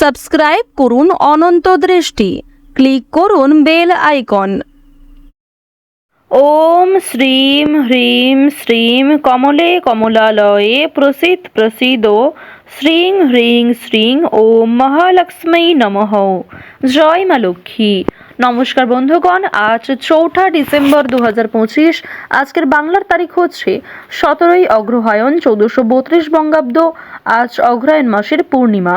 Subscribe করুন অনন্ত দৃষ্টি। Click করুন বেল আইকন। ওম শ্রীম হ্রিম শ্রীম কমলে কমলালয়ে প্রসিদ প্রসিদ। শ্রীং হ্রিং শ্রীং ওম মহালক্ষ্মী নমঃ। জয় মা লক্ষ্মী। নমস্কার বন্ধুগণ, আজ চৌঠা ডিসেম্বর দু আজকের বাংলার তারিখ হচ্ছে সতেরোই অগ্রহায়ণ চৌদ্দশো বত্রিশ বঙ্গাব্দ। আজ অগ্রহায়ণ মাসের পূর্ণিমা।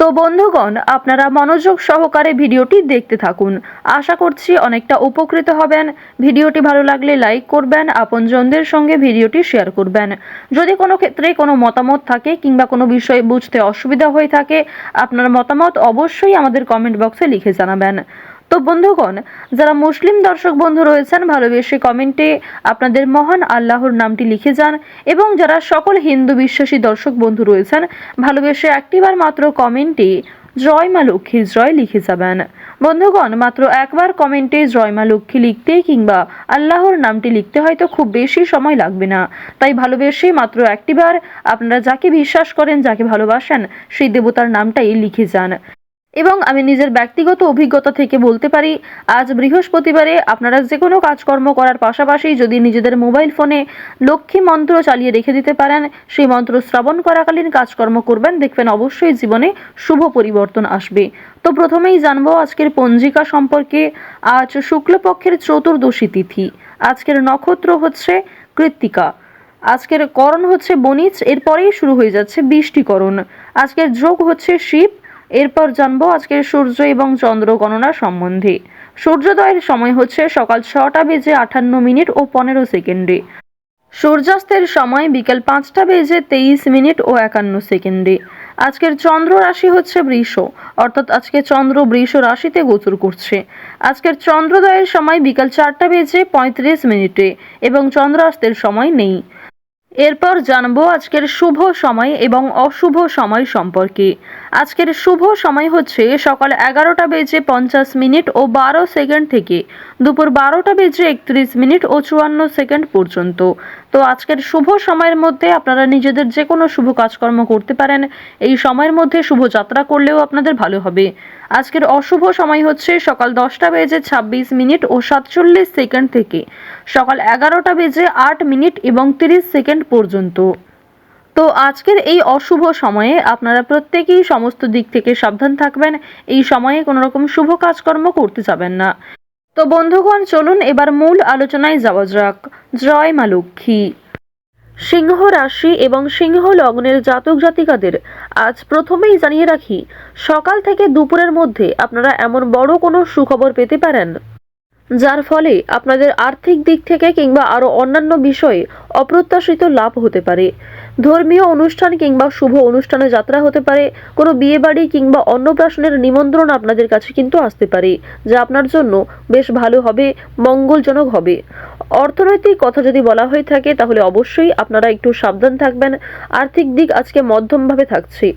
তো বন্ধুগণ, আপনারা মনোযোগ সহকারে ভিডিওটি দেখতে থাকুন। আশা করছি অনেকটা উপকৃত হবেন। ভিডিওটি ভালো লাগলে লাইক করবেন, আপনজনদের সঙ্গে ভিডিওটি শেয়ার করবেন। যদি কোনো ক্ষেত্রে কোনো মতামত থাকে কিংবা কোনো বিষয়ে বুঝতে অসুবিধা হয়ে থাকে, আপনার মতামত অবশ্যই আমাদের কমেন্ট বক্সে লিখে জানাবেন। তো বন্ধুগণ, যারা মুসলিম দর্শক বন্ধু রয়েছেন, ভালোবেসে কমেন্টে আপনাদের মহান আল্লাহর নামটি লিখে যান এবং যারা সকল হিন্দু বিশ্বাসী দর্শক বন্ধু রয়েছেন, ভালোবেসে একটিবার মাত্র কমেন্টে জয় মা লক্ষ্মীর জয় লিখে যাবেন। বন্ধুগণ, মাত্র একবার কমেন্টে জয় মা লক্ষ্মী লিখতে কিংবা আল্লাহর নামটি লিখতে হয়তো খুব বেশি সময় লাগবে না। তাই ভালোবেসে মাত্র একটিবার আপনারা যাকে বিশ্বাস করেন, যাকে ভালোবাসেন, সেই দেবতার নামটাই লিখে যান। এবং আমি নিজের ব্যক্তিগত অভিজ্ঞতা থেকে বলতে পারি, আজ বৃহস্পতিবারে আপনারা যে কোনো কাজকর্ম করার পাশাপাশি যদি নিজেদের মোবাইল ফোনে লক্ষ্মী মন্ত্র চালিয়ে রেখে দিতে পারেন, সেই মন্ত্র শ্রবণ করাকালীন কাজকর্ম করবেন, দেখবেন অবশ্যই জীবনে শুভ পরিবর্তন আসবে। তো প্রথমেই জানব আজকের পঞ্জিকা সম্পর্কে, আজ শুক্লপক্ষের চতুর্দশী তিথি, আজকের নক্ষত্র হচ্ছে কৃত্তিকা, আজকের করণ হচ্ছে বনিজ এরপরেই শুরু হয়ে যাচ্ছে বৃষ্টিকরণ, আজকের যোগ হচ্ছে শিব এরপর জানব আজকের সূর্য এবং চন্দ্র গণনা সম্বন্ধে। সূর্যোদয়ের সময় হচ্ছে সকাল ছটা বেজে আটান্ন মিনিট ও পনেরো সেকেন্ডে। সূর্যাস্তের সময় বিকেল পাঁচটা বেজে তেইশ মিনিট ও একান্ন সেকেন্ডে। আজকের চন্দ্র রাশি হচ্ছে বৃষ, অর্থাৎ আজকে চন্দ্র বৃষ রাশিতে গোচর করছে। আজকের চন্দ্রোদয়ের সময় বিকাল চারটা বেজে পঁয়ত্রিশ মিনিটে এবং চন্দ্রাস্তের সময় নেই। এরপর জানব আজকের শুভ সময় এবং অশুভ সময় সম্পর্কে। আজকের শুভ সময় হচ্ছে সকাল এগারোটা বেজে পঞ্চাশ মিনিট ও বারো সেকেন্ড থেকে দুপুর বারোটা বেজে একত্রিশ মিনিট ও চুয়ান্ন সেকেন্ড পর্যন্ত। তো আজকের শুভ সময়ের মধ্যে আপনারা নিজেদের যে কোনো শুভ কাজকর্ম করতে পারেন। এই সময়ের মধ্যে শুভ যাত্রা করলেও আপনাদের ভালো হবে। আজকের অশুভ সময় হচ্ছে সকাল দশটা বেজে ছাব্বিশ মিনিট ও সাতচল্লিশ সেকেন্ড থেকে। সকাল এগারোটা বেজে আট মিনিট এবং তিরিশ সেকেন্ড পর্যন্ত। তো আজকের এই অশুভ সময়ে আপনারা প্রত্যেকেই সমস্ত দিক থেকে সাবধান থাকবেন। এই সময়ে কোনো রকম শুভ কাজকর্ম করতে যাবেন না। তো বন্ধুগণ, চলুন এবার মূল আলোচনায় যাওয়া যাক। জয় মা লক্ষ্মী। সিংহ রাশি এবং সিংহ লগ্নের জাতক জাতিকাদের আজ প্রথমেই জানিয়ে রাখি, সকাল থেকে দুপুরের মধ্যে আপনারা এমন বড় কোনো সুখবর পেতে পারেন, যার ফলে আপনাদের আর্থিক দিক থেকে কিংবা আরও অন্যান্য বিষয়ে অপ্রত্যাশিত লাভ হতে পারে। ধর্মীয় অনুষ্ঠান কিংবা শুভ অনুষ্ঠানে যাত্রা হতে পারে, কোনো বিয়েবাড়ি কিংবা অন্নপ্রাশনের নিমন্ত্রণ আপনাদের কাছে কিন্তু আসতে পারে, যা আপনার জন্য বেশ ভালো হবে, মঙ্গলজনক হবে। অর্থনৈতিক কথা যদি বলা হয়ে থাকে, তাহলে অবশ্যই আপনারা একটু সাবধান থাকবেন। আর্থিক দিক আজকে মধ্যমভাবে থাকছে।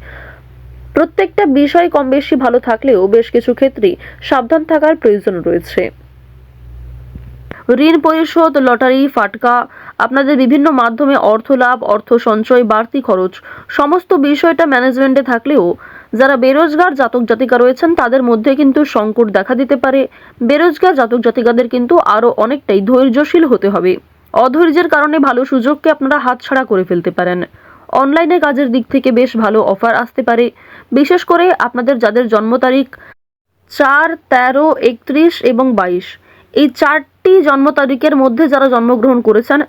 প্রত্যেকটা বিষয় কম বেশি ভালো থাকলেও বেশ কিছু ক্ষেত্রে সাবধান থাকার প্রয়োজন রয়েছে। ঋণ পরিশোধ, লটারি, ফাটকা, আপনাদের বিভিন্ন মাধ্যমে অর্থ লাভ, অর্থ সঞ্চয়, বাড়তি খরচ, সমস্ত বিষয়টা ম্যানেজমেন্টে থাকলেও যারা বেরোজগার জাতক জাতিকা রয়েছেন, তাদের মধ্যে কিন্তু সংকট দেখা দিতে পারে। বেরোজগার জাতক জাতিকাদের কিন্তু আরও অনেকটাই ধৈর্যশীল হতে হবে। অধৈর্যের কারণে ভালো সুযোগকে আপনারা হাতছাড়া করে ফেলতে পারেন। অনলাইনে কাজের দিক থেকে বেশ ভালো অফার আসতে পারে। বিশেষ করে আপনাদের যাদের জন্ম তারিখ চার, তেরো, একত্রিশ এবং বাইশ। এই চারটি জন্ম তারিখের মধ্যে যারা জন্মগ্রহণ করেছেন,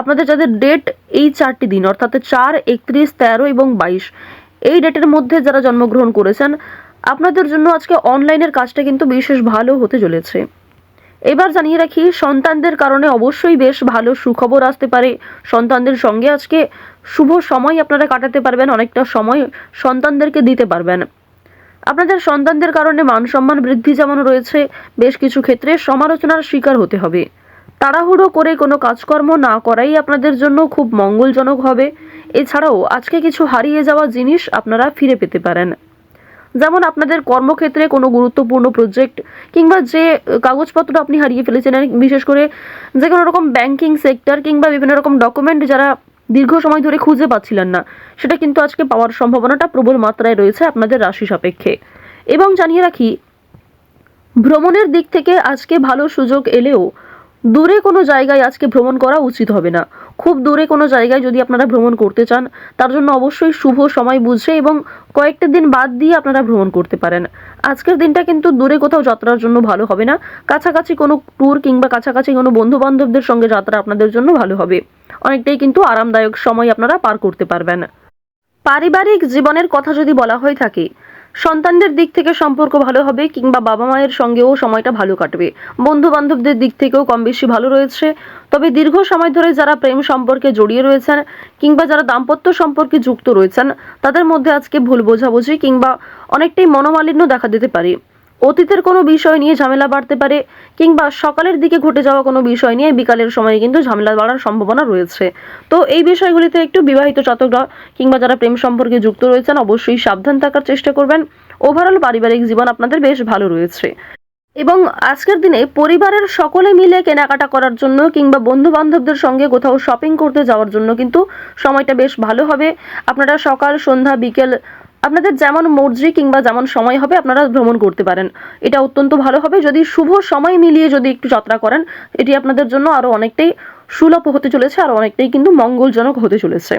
আপনাদের যাদের ডেট এই চারটি দিন, অর্থাৎ চার, একত্রিশ, তেরো এবং বাইশ, এই ডেটের মধ্যে যারা জন্মগ্রহণ করেছেন, আপনাদের জন্য আজকে অনলাইনের কাজটা কিন্তু বিশেষ ভালো হতে চলেছে। এবার জানিয়ে রাখি, সন্তানদের কারণে অবশ্যই বেশ ভালো সুখবর আসতে পারে। সন্তানদের সঙ্গে আজকে শুভ সময় আপনারা কাটাতে পারবেন, অনেকটা সময় সন্তানদেরকে দিতে পারবেন। আপনাদের সন্তানদের কারণে মান সম্মান বৃদ্ধি যেমন রয়েছে, বেশ কিছু ক্ষেত্রে সমালোচনার শিকার হতে হবে। তাড়াহুড়ো করে কোনো কাজকর্ম না করাই আপনাদের জন্য খুব মঙ্গলজনক হবে। এছাড়াও আজকে কিছু হারিয়ে যাওয়া জিনিস আপনারা ফিরে পেতে পারেন। যেমন আপনাদের কর্মক্ষেত্রে কোনো গুরুত্বপূর্ণ প্রজেক্ট কিংবা যে কাগজপত্র আপনি হারিয়ে ফেলেছেন, বিশেষ করে যে কোনো রকম ব্যাংকিং সেক্টর কিংবা বিভিন্ন রকম ডকুমেন্ট যারা দীর্ঘ সময় ধরে খুঁজে পাচ্ছিলেন না। সেটা কিন্তু আজকে পাওয়ার সম্ভাবনাটা প্রবল মাত্রায় রয়েছে আপনাদের রাশি সাপেক্ষে। এবং জানিয়ে রাখি, ভ্রমণের দিক থেকে আজকে ভালো সুযোগ এলেও দূরে কোনো জায়গায় আজকে ভ্রমণ করা উচিত হবে না। খুব দূরে কোনো জায়গায় যদি আপনারা ভ্রমণ করতে চান, তার জন্য অবশ্যই শুভ সময় বুঝে এবং কয়েকটা দিন বাদ দিয়ে আপনারা ভ্রমণ করতে পারেন। আজকের দিনটা কিন্তু দূরে কোথাও যাত্রার জন্য ভালো হবে না। কাছাকাছি কোনো ট্যুর কিংবা কাছাকাছি কোনো বন্ধু বান্ধবদের সঙ্গে যাত্রা আপনাদের জন্য ভালো হবে। অনেকটাই কিন্তু আরামদায়ক সময় আপনারা পার করতে পারবেন। পারিবারিক জীবনের কথা যদি বলা হয়ে থাকে, সন্তানদের দিক থেকে সম্পর্ক ভালো হবে কিংবা বাবা মায়ের সঙ্গেও সময়টা ভালো কাটবে। বন্ধু বান্ধবদের দিক থেকেও কম বেশি ভালো রয়েছে। তবে দীর্ঘ সময় ধরে যারা প্রেম সম্পর্কে জড়িয়ে রয়েছেন কিংবা যারা দাম্পত্য সম্পর্কে যুক্ত রয়েছেন, তাদের মধ্যে আজকে ভুল বোঝাবুঝি কিংবা অনেকটাই মনোমালিন্য দেখা দিতে পারে। অতীতের কোনো বিষয় নিয়ে ঝামেলা বাড়তে পারে কিংবা সকালের দিকে ঘটে যাওয়া কোনো বিষয় নিয়ে বিকালের সময় কিন্তু ঝামেলা বাড়ার সম্ভাবনা রয়েছে। তো এই বিষয়গুলিতে একটু বিবাহিত জাতকরা কিংবা যারা প্রেম সম্পর্কে যুক্ত রয়েছেন অবশ্যই সাবধান থাকার চেষ্টা করবেন। ওভারঅল পারিবারিক জীবন আপনাদের বেশ ভালো রয়েছে। এবং আজকের দিনে পরিবারের সকলে মিলে কেনাকাটা করার জন্য কিংবা বন্ধু বান্ধবদের সঙ্গে কোথাও শপিং করতে যাওয়ার জন্য কিন্তু সময়টা বেশ ভালো হবে। আপনারা সকাল, সন্ধ্যা, বিকেল আপনাদের যেমন মর্জি কিংবা যেমন সময় হবে, আপনারা ভ্রমণ করতে পারেন। এটা অত্যন্ত ভালো হবে। যদি শুভ সময় মিলিয়ে যদি একটু যাত্রা করেন, এটি আপনাদের জন্য আরও অনেকটাই সুলভ হতে চলেছে, আর অনেকটাই কিন্তু মঙ্গলজনক হতে চলেছে।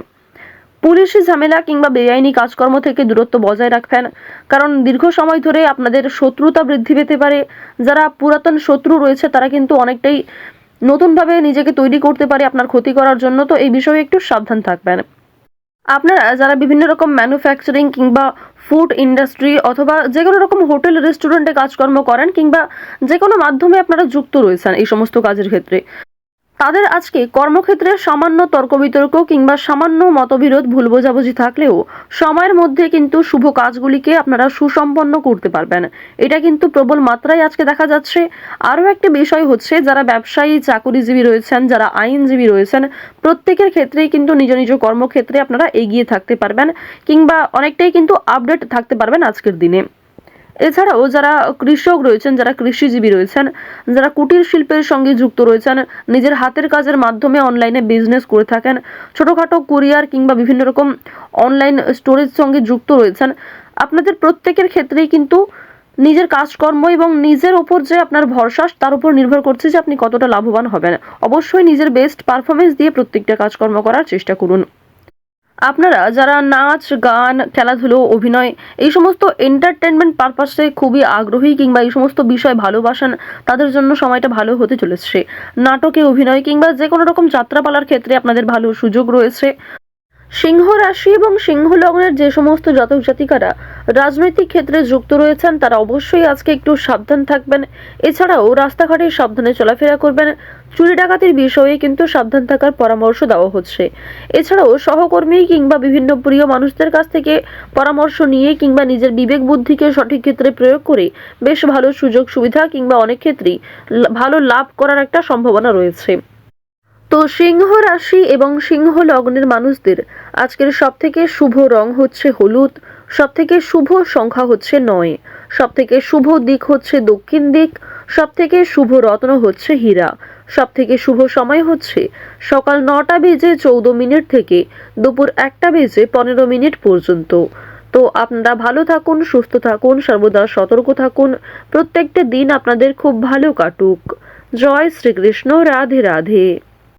পুলিশি ঝামেলা কিংবা বেআইনি কাজকর্ম থেকে দূরত্ব বজায় রাখবেন, কারণ দীর্ঘ সময় ধরে আপনাদের শত্রুতা বৃদ্ধি পেতে পারে। যারা পুরাতন শত্রু রয়েছে, তারা কিন্তু অনেকটাই নতুনভাবে নিজেকে তৈরি করতে পারে আপনার ক্ষতি করার জন্য। তো এই বিষয়ে একটু সাবধান থাকবেন। আপনারা যারা বিভিন্ন রকম ম্যানুফ্যাকচারিং কিংবা ফুড ইন্ডাস্ট্রি অথবা যে কোনো রকম হোটেল রেস্টুরেন্টে কাজকর্ম করেন কিংবা যে কোনো মাধ্যমে আপনারা যুক্ত রয়েছেন এই সমস্ত কাজের ক্ষেত্রে তাদের আজকে কর্মক্ষেত্রে সামান্য তর্ক বিতর্ক কিংবা সামান্য মতবিরোধ ভুল বোঝাবুঝি থাকলেও সময়ের মধ্যে কিন্তু শুভ কাজগুলিকে আপনারা সুসম্পন্ন করতে পারবেন। এটা কিন্তু প্রবল মাত্রায় আজকে দেখা যাচ্ছে। আরও একটি বিষয় হচ্ছে, যারা ব্যবসায়ী, চাকুরিজীবী রয়েছেন, যারা আইনজীবী রয়েছেন, প্রত্যেকের ক্ষেত্রেই কিন্তু নিজ নিজ কর্মক্ষেত্রে আপনারা এগিয়ে থাকতে পারবেন কিংবা অনেকটাই কিন্তু আপডেট থাকতে পারবেন আজকের দিনে। এছাড়াও যারা কৃষক রয়েছেন, যারা কৃষিজীবী রয়েছেন, যারা কুটির শিল্পের সঙ্গে যুক্ত রয়েছেন, নিজের হাতের কাজের মাধ্যমে অনলাইনে বিজনেস করে থাকেন, ছোটোখাটো কুরিয়ার কিংবা বিভিন্ন রকম অনলাইন স্টোরেজ সঙ্গে যুক্ত রয়েছেন, আপনাদের প্রত্যেকের ক্ষেত্রেই কিন্তু নিজের কাজকর্ম এবং নিজের ওপর যে আপনার ভরসা, তার উপর নির্ভর করছে যে আপনি কতটা লাভবান হবেন। অবশ্যই নিজের বেস্ট পারফরমেন্স দিয়ে প্রত্যেকটা কাজকর্ম করার চেষ্টা করুন। আপনারা যারা নাচ, গান, খেলাধুলো, অভিনয় এই সমস্ত এন্টারটেনমেন্ট পারপাসে খুবই আগ্রহী কিংবা এই সমস্ত বিষয় ভালোবাসেন, তাদের জন্য সময়টা ভালো হতে চলেছে। নাটকে অভিনয় কিংবা যে কোনো রকম যাত্রাপালার ক্ষেত্রে আপনাদের ভালো সুযোগ রয়েছে। সিংহ রাশি এবং সিংহ লগ্নের যে সমস্ত জাতক জাতিকারা রাজনৈতিক ক্ষেত্রে যুক্ত রয়েছেন, তারা অবশ্যই আজকে একটু সাবধান থাকবেন। এছাড়াও রাস্তাঘাটে সাবধানে চলাফেরা করবেন। চুরি ডাকাতির বিষয়ে কিন্তু সাবধান থাকার পরামর্শ দেওয়া হচ্ছে। এছাড়াও সহকর্মী কিংবা বিভিন্ন প্রিয় মানুষদের কাছ থেকে পরামর্শ নিয়ে কিংবা নিজের বিবেক বুদ্ধিকে সঠিক ক্ষেত্রে প্রয়োগ করে বেশ ভালো সুযোগ সুবিধা কিংবা অনেক ক্ষেত্রেই ভালো লাভ করার একটা সম্ভাবনা রয়েছে। তো সিংহ রাশি এবং সিংহ লগ্নের মানুষদের আজকের সব থেকে শুভ রং হচ্ছে হলুদ সব থেকে শুভ সংখ্যা হচ্ছে নয় সব থেকে শুভ দিক হচ্ছে দক্ষিণ দিক সব থেকে শুভ রত্ন হচ্ছে হীরা সব থেকে শুভ সময় হচ্ছে সকাল নটা বেজে চৌদ্দ মিনিট থেকে দুপুর একটা বেজে পনেরো মিনিট পর্যন্ত। তো আপনারা ভালো থাকুন, সুস্থ থাকুন, সর্বদা সতর্ক থাকুন। প্রত্যেকটা দিন আপনাদের খুব ভালো কাটুক। জয় শ্রীকৃষ্ণ, রাধে রাধে।